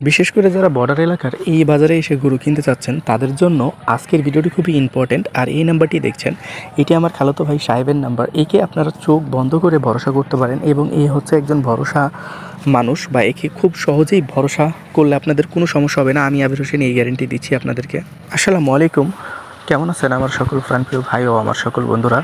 বিশেষ করে যারা বর্ডার এলাকার এই বাজারে এসে গরু কিনতে চাচ্ছেন, তাদের জন্য আজকের ভিডিওটি খুবই ইম্পর্ট্যান্ট আর এই নাম্বারটি দেখছেন, এটি আমার খালাতো ভাই সাহেবের নাম্বার। একে আপনারা চোখ বন্ধ করে ভরসা করতে পারেন এবং এ হচ্ছে একজন ভরসা মানুষ বা একে খুব সহজেই ভরসা করলে আপনাদের কোনো সমস্যা হবে না। আমি আবির হোসেন, এই গ্যারেন্টি দিচ্ছি আপনাদেরকে। আসসালামু আলাইকুম। কেমন আছেন আমার সকল প্রাণপ্রিয় ভাই ও আমার সকল বন্ধুরা?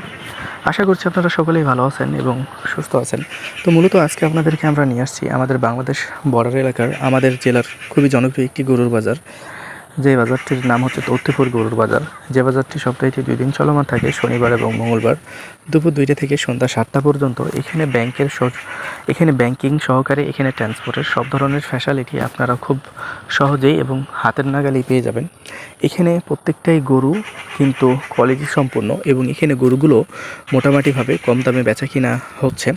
আশা করছি আপনারা সকলেই ভালো আছেন এবং সুস্থ আছেন। তো মূলত আজকে আপনাদেরকে আমরা নিয়ে আসছি আমাদের বাংলাদেশ বর্ডার এলাকার, আমাদের জেলার খুবই জনপ্রিয় একটি গরুর বাজার। যে বাজারটির নাম হচ্ছে তথ্যপুর গরুর বাজার। যে বাজারটি সপ্তাহে দুই দিন চলমান থাকে, শনিবার এবং মঙ্গলবার দুপুর দুইটা থেকে সন্ধ্যা সাতটা পর্যন্ত। এখানে ব্যাংকের এখানে ব্যাংকিং সহকারে, এখানে ট্রান্সপোর্টের সব ধরনের ফ্যাসিলিটি আপনারা খুব সহজেই এবং হাতের নাগালেই পেয়ে যাবেন। এখানে প্রত্যেকটাই গরু কিন্তু কোয়ালিটি সম্পন্ন এবং এখানে গরুগুলো মোটামুটিভাবে কম দামে বেচা কিনা হচ্ছে।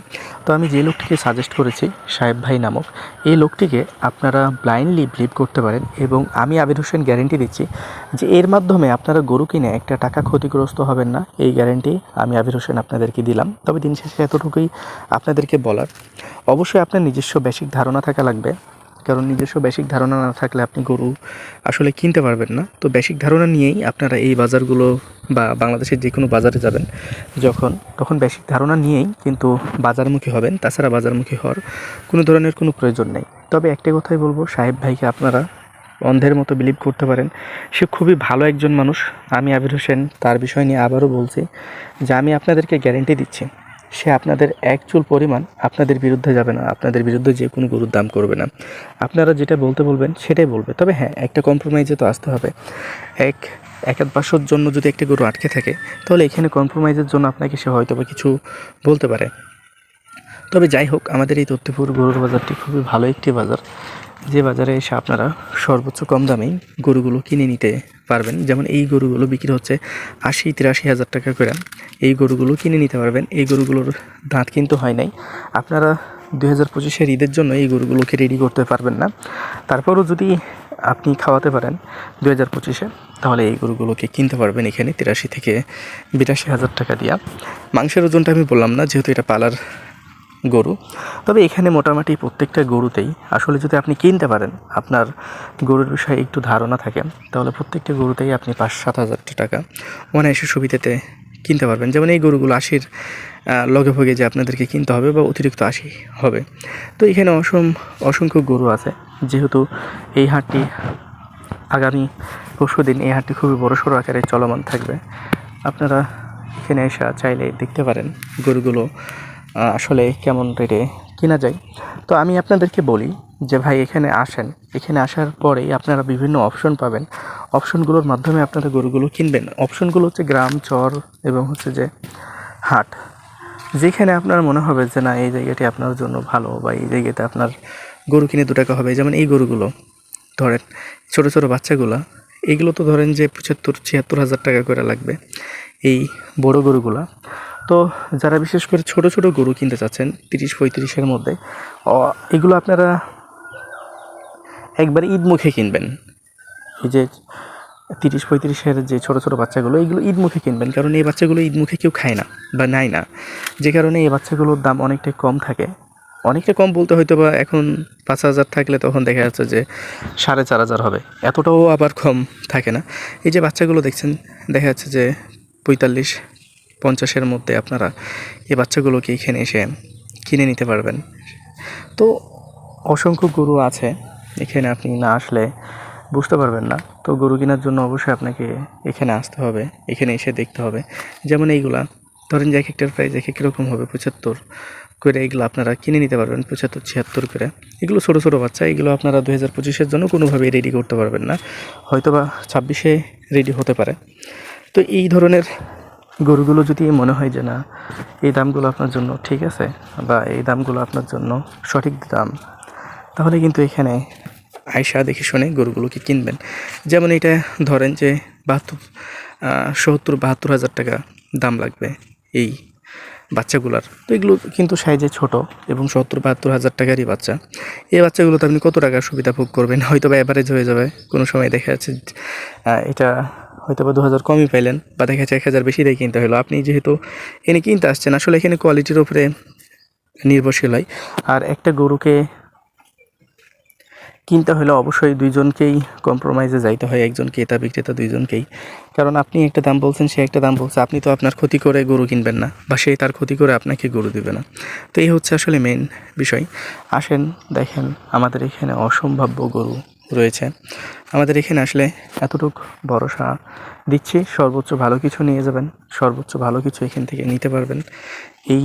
তো আমি যে লোকটিকে সাজেস্ট করেছি, সাহেব ভাই নামক, এই লোকটিকে আপনারা ব্লাইন্ডলি বিলিভ করতে পারেন এবং আমি আবির হোসেন গ্যারেন্টি দিচ্ছি যে এর মাধ্যমে আপনারা গরু কিনে একটা টাকা ক্ষতিগ্রস্ত হবেন না। এই গ্যারেন্টি আমি আবির হোসেন আপনাদেরকে দিলাম। তবে দিন শেষে এতটুকুই আপনাদেরকে বলার। অবশ্যই আপনার নিজস্ব বেসিক ধারণা থাকা লাগবে। কারণ নিজস্ব বেসিক ধারণা না থাকলে আপনি গরু আসলে কিনতে পারবেন না। তো বেসিক ধারণা নিয়েই আপনারা এই বাজারগুলো বা বাংলাদেশের যে কোনো বাজারে যাবেন। যখন, তখন বেসিক ধারণা নিয়েই কিন্তু বাজারমুখী হবেন। তাছাড়া বাজারমুখী হওয়ার কোনো ধরনের কোনো প্রয়োজন নেই। তবে একটা কথাই বলব, সাহেব ভাইকে আপনারা অন্ধের মতো বিলিভ করতে পারেন। সে খুবই ভালো একজন মানুষ। আমি আবির হোসেন, তার বিষয় নিয়ে আবারও বলছি যে আমি আপনাদেরকে গ্যারেন্টি দিচ্ছি। সে আপনাদের এক চুল পরিমাণ আপনাদের বিরুদ্ধে যাবে না, আপনাদের বিরুদ্ধে যে কোনো গরুর দাম করবে না। আপনারা যেটা বলতে বলবেন সেটাই বলবে। তবে হ্যাঁ একটা কম্প্রোমাইজে তো আসতে হবে। এক এক আধ জন্য যদি একটা গরু আটকে থাকে, তাহলে এখানে কম্প্রোমাইজের জন্য আপনাকে সে হয়তো বা কিছু বলতে পারে। তবে যাই হোক, আমাদের এই তথ্যপুর গরুর বাজারটি খুবই ভালো একটি বাজার। যে বাজারে এসে আপনারা সর্বোচ্চ কম দামেই গরুগুলো কিনে নিতে পারবেন, যেমন এই গরুগুলো বিক্রি হচ্ছে আশি তিরাশি হাজার টাকা করে। এই গরুগুলো কিনে নিতে পারবেন। এই গরুগুলোর দাঁত কিন্তু হয় নাই। আপনারা দুই হাজার পঁচিশের ঈদের জন্য এই গরুগুলোকে রেডি করতে পারবেন না। তারপরও যদি আপনি খাওয়াতে পারেন দু হাজার পঁচিশে, তাহলে এই গরুগুলোকে কিনতে পারবেন এখানে তিরাশি থেকে বিরাশি হাজার টাকা দিয়া। মাংসের ওজনটা আমি বললাম না, যেহেতু এটা পালার গরু। তবে এখানে মোটামুটি প্রত্যেকটা গরুতেই আসলে যদি আপনি কিনতে পারেন, আপনার গরুর বিষয়ে একটু ধারণা থাকে, তাহলে প্রত্যেকটা গরুতেই আপনি পাঁচ সাত হাজার টাকা অনায়াসে সুবিধাতে কিনতে পারবেন। যেমন এই গরুগুলো আশির লগে ভোগে যে আপনাদেরকে কিনতে হবে বা অতিরিক্ত আশি হবে। তো এখানে অসম, অসংখ্য গরু আছে। যেহেতু এই হাটটি আগামী পরশু দিন, এই হাটটি খুবই বড় সড়ো আকারে চলমান থাকবে। আপনারা এখানে এসে চাইলে দেখতে পারেন গরুগুলো আসলে কেমন রেটে কেনা যায়? তো আমি আপনাদেরকে বলি যে ভাই এখানে আসেন। এখানে আসার পরেই আপনারা বিভিন্ন অপশন পাবেন। অপশনগুলোর মাধ্যমে আপনারা গরুগুলো কিনবেন। অপশনগুলো হচ্ছে গ্রাম, চর এবং হচ্ছে যে হাট। যেখানে আপনার মনে হবে যে না, এই জায়গাটি আপনার জন্য ভালো বা এই জায়গাতে আপনার গরু কিনে দু টাকা হবে। যেমন এই গরুগুলো, ধরেন ছোট ছোট বাচ্চাগুলো, এগুলো তো ধরেন যে পঁচাত্তর, ছিয়াত্তর হাজার টাকা করে লাগবে। এই বড় গরুগুলা তো যারা বিশেষ করে ছোট ছোট গরু কিনতে চাচ্ছেন, তিরিশ, পঁয়ত্রিশের মধ্যে এগুলো আপনারা একবার ঈদ মুখে কিনবেন। এই যে তিরিশ, পঁয়ত্রিশের যে ছোট ছোট বাচ্চাগুলো এইগুলো ঈদ মুখে কিনবেন, কারণ এই বাচ্চাগুলো ঈদ মুখে কেউ খায় না বা নেয় না। যে কারণে এই বাচ্চাগুলোর দাম অনেকটাই কম থাকে। অনেকটা কম বলতে হয়তো বা এখন পাঁচ হাজার থাকলে তখন দেখা যাচ্ছে যে সাড়ে চার হাজার হবে। এতটাও আবার কম থাকে না। এই যে বাচ্চাগুলো দেখছেন, দেখা যাচ্ছে যে পঁয়তাল্লিশ পঞ্চাশের মধ্যে আপনারা এই বাচ্চাগুলোকে এখানে এসে কিনে নিতে পারবেন। তো অসংখ্য গরু আছে, এখানে আপনি না আসলে বুঝতে পারবেন না। তো গরু কেনার জন্য অবশ্যই আপনাকে এখানে আসতে হবে, এখানে এসে দেখতে হবে। যেমন এইগুলা, ধরেন যে এক একটার প্রাইস এক এক রকম হবে, পঁচাত্তর করে এগুলো আপনারা কিনে নিতে পারবেন, পঁচাত্তর, ছিয়াত্তর করে। এগুলো ছোটো ছোটো বাচ্চা, এগুলো আপনারা দু হাজার পঁচিশের জন্য কোনোভাবেই রেডি করতে পারবেন না। হয়তো বা ছাব্বিশে রেডি হতে পারে। তো এই ধরনের গরুগুলো যদি মনে হয় যে না, এই দামগুলো আপনার জন্য, ঠিক আছে? বা এই দামগুলো আপনার জন্য সঠিক দাম, তাহলে কিন্তু এখানে আয়সা দেখে শুনে গরুগুলোকে কিনবেন। যেমন এটা ধরেন যে বাহাত্তর সত্তর, বাহাত্তর হাজার টাকা দাম লাগবে এই বাচ্চাগুলার। তো এগুলো কিন্তু সাইজে ছোট এবং সত্তর, বাহাত্তর হাজার টাকারই বাচ্চা। এই বাচ্চাগুলোতে আপনি কত টাকার সুবিধা ভোগ করবেন? হয়তো বা অ্যাভারেজ হয়ে যাবে। কোনো সময় দেখা যাচ্ছে এটা হয়তো বা দু হাজার কমই পাইলেন, বা দেখা যাচ্ছে এক হাজার বেশি দিয়ে কিনতে হলো আপনি যেহেতু এনে কিনতে আসছেন, আসলে এখানে কোয়ালিটির উপরে নির্ভরশীল হয়। আর একটা গরুকে কিনতে হলে অবশ্যই দুইজনকেই কম্প্রোমাইজে যাইতে হয় একজন ক্রেতা বিক্রেতা, দুইজনকেই। কারণ আপনি একটা দাম বলছেন, সে একটা দাম বলছে, আপনি তো আপনার ক্ষতি করে গরু কিনবেন না, বা সে তার ক্ষতি করে আপনাকে গরু দেবে না। তো এই হচ্ছে আসলে মেন বিষয়। আসেন, দেখেন আমাদের এখানে অসম্ভাব্য গরু। রয়েছে। আমাদের এখানে আসলে এতটুকু ভরসা দিচ্ছি, সর্বোচ্চ ভালো কিছু নিয়ে যাবেন, সর্বোচ্চ ভালো কিছু এখান থেকে নিতে পারবেন। এই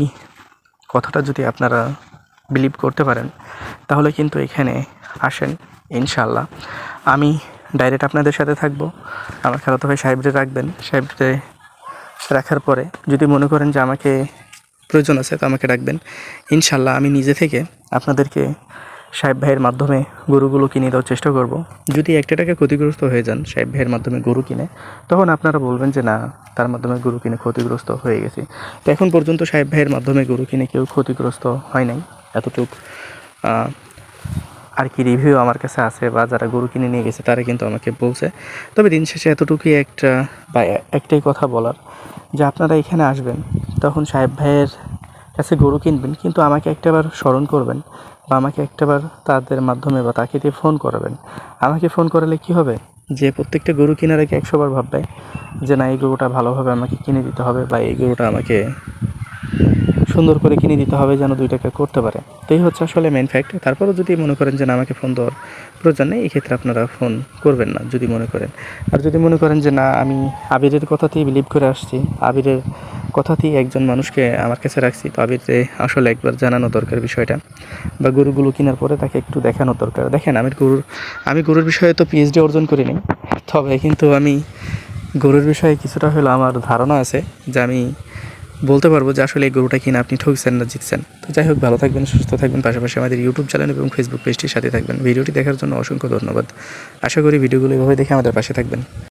কথাটা যদি আপনারা বিলিভ করতে পারেন, তাহলে কিন্তু এখানে আসেন ইনশাল্লাহ আমি ডাইরেক্ট আপনাদের সাথে থাকব, আমার খালাতো ভাই সাহেবরে রাখবেন, সাহেবরে রাখার পরে যদি মনে করেন যে আমাকে প্রয়োজন আছে, তো আমাকে ডাকবেন ইনশাল্লাহ আমি নিজে থেকে আপনাদেরকে সাহেব ভাইয়ের মাধ্যমে গরুগুলো কিনে দেওয়ার চেষ্টা করব। যদি একটা টাকা ক্ষতিগ্রস্ত হয়ে যান, সাহেব ভাইয়ের মাধ্যমে গরু কিনে, তখন আপনারা বলবেন যে, না, তার মাধ্যমে গরু কিনে ক্ষতিগ্রস্ত হয়ে গেছি। তো এখন পর্যন্ত সাহেব ভাইয়ের মাধ্যমে গরু কিনে কেউ ক্ষতিগ্রস্ত হয় নাই, এতটুক। আর কি রিভিউ আমার কাছে আছে বা যারা গরু কিনে নিয়ে গেছে, তারা কিন্তু আমাকে বলছে। তবে দিন শেষে এতটুকুই একটা, বা একটাই কথা বলার, যে আপনারা এখানে আসবেন, তখন সাহেব ভাইয়ের কাছে গরু কিনবেন, কিন্তু আমাকে একটাবার স্মরণ করবেন আমাকে একটাবার তাদের মাধ্যমে বা তাকে দিয়ে ফোন করাবেন। আমাকে ফোন করালে কি হবে? যে প্রত্যেকটা গরু কেনার আগে একশোবার ভাববে যে, না, এই গরুটা ভালোভাবে আমাকে কিনে দিতে হবে বা এই গরুটা আমাকে সুন্দর করে কিনে দিতে হবে যেন দুই টাকা করতে পারে। তো এই হচ্ছে আসলে মেন ফ্যাক্ট তারপরও যদি মনে করেন যে, না, আমাকে ফোন দেওয়ার প্রয়োজন নেই, এক্ষেত্রে আপনারা ফোন করবেন না, যদি মনে করেন। আর যদি মনে করেন যে, না, আমি আবিরের কথাতেই বিলিভ করে আসছি, আবিরের কথাতেই একজন মানুষকে আমার কাছে রাখছি তো আবিরে আসলে একবার জানানো দরকার বিষয়টা বা গরুগুলো কেনার পরে তাকে একটু দেখানো দরকার। দেখেন, আমি গরুর আমি গরুর বিষয়ে তো পিএইচডি অর্জন করিনি তবে কিন্তু আমি গরুর বিষয়ে কিছুটা হলো আমার ধারণা আছে যে আমি বলতে পারব যে আসলে এই গরুটা কিনা আপনি ঠকছেন না, জিতছেন। তো যাই হোক, ভালো থাকবেন, সুস্থ থাকবেন, পাশাপাশি আমাদের ইউটিউব চ্যানেল এবং ফেসবুক পেজটির সাথে থাকবেন। ভিডিওটি দেখার জন্য অসংখ্য ধন্যবাদ। আশা করি ভিডিওগুলো এভাবে দেখে আমাদের পাশে থাকবেন।